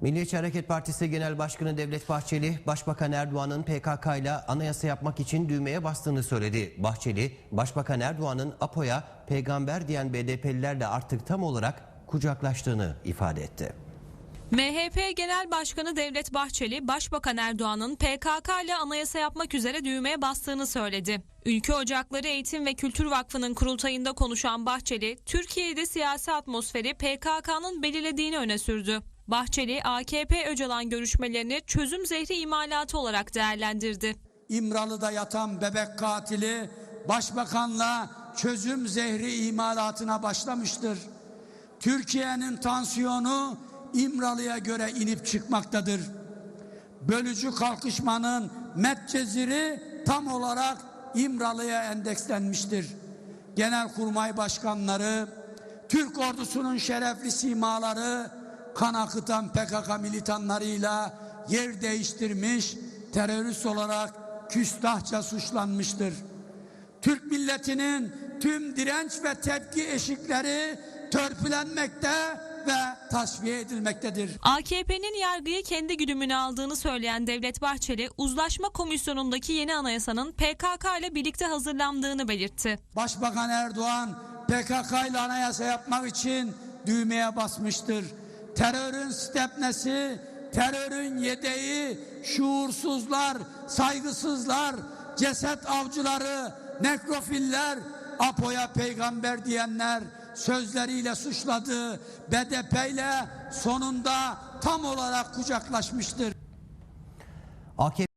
Milliyetçi Hareket Partisi Genel Başkanı Devlet Bahçeli, Başbakan Erdoğan'ın PKK ile anayasa yapmak için düğmeye bastığını söyledi. Bahçeli, Başbakan Erdoğan'ın APO'ya peygamber diyen BDP'lilerle artık tam olarak kucaklaştığını ifade etti. MHP Genel Başkanı Devlet Bahçeli, Başbakan Erdoğan'ın PKK ile anayasa yapmak üzere düğmeye bastığını söyledi. Ülke Ocakları Eğitim ve Kültür Vakfı'nın kurultayında konuşan Bahçeli, Türkiye'de siyasi atmosferi PKK'nın belirlediğini öne sürdü. Bahçeli, AKP Öcalan görüşmelerini çözüm zehri imalatı olarak değerlendirdi. İmralı'da yatan bebek katili başbakanla çözüm zehri imalatına başlamıştır. Türkiye'nin tansiyonu İmralı'ya göre inip çıkmaktadır. Bölücü kalkışmanın metceziri tam olarak İmralı'ya endekslenmiştir. Genelkurmay başkanları, Türk ordusunun şerefli simaları, kan akıtan PKK militanlarıyla yer değiştirmiş, terörist olarak küstahça suçlanmıştır. Türk milletinin tüm direnç ve tepki eşikleri törpülenmekte ve tasfiye edilmektedir. AKP'nin yargıyı kendi güdümüne aldığını söyleyen Devlet Bahçeli, Uzlaşma Komisyonu'ndaki yeni anayasanın PKK ile birlikte hazırlandığını belirtti. Başbakan Erdoğan PKK ile anayasa yapmak için düğmeye basmıştır. Terörün stepnesi, terörün yedeği, şuursuzlar, saygısızlar, ceset avcıları, nekrofiller, Apo'ya peygamber diyenler sözleriyle suçladığı BDP ile sonunda tam olarak kucaklaşmıştır. AKP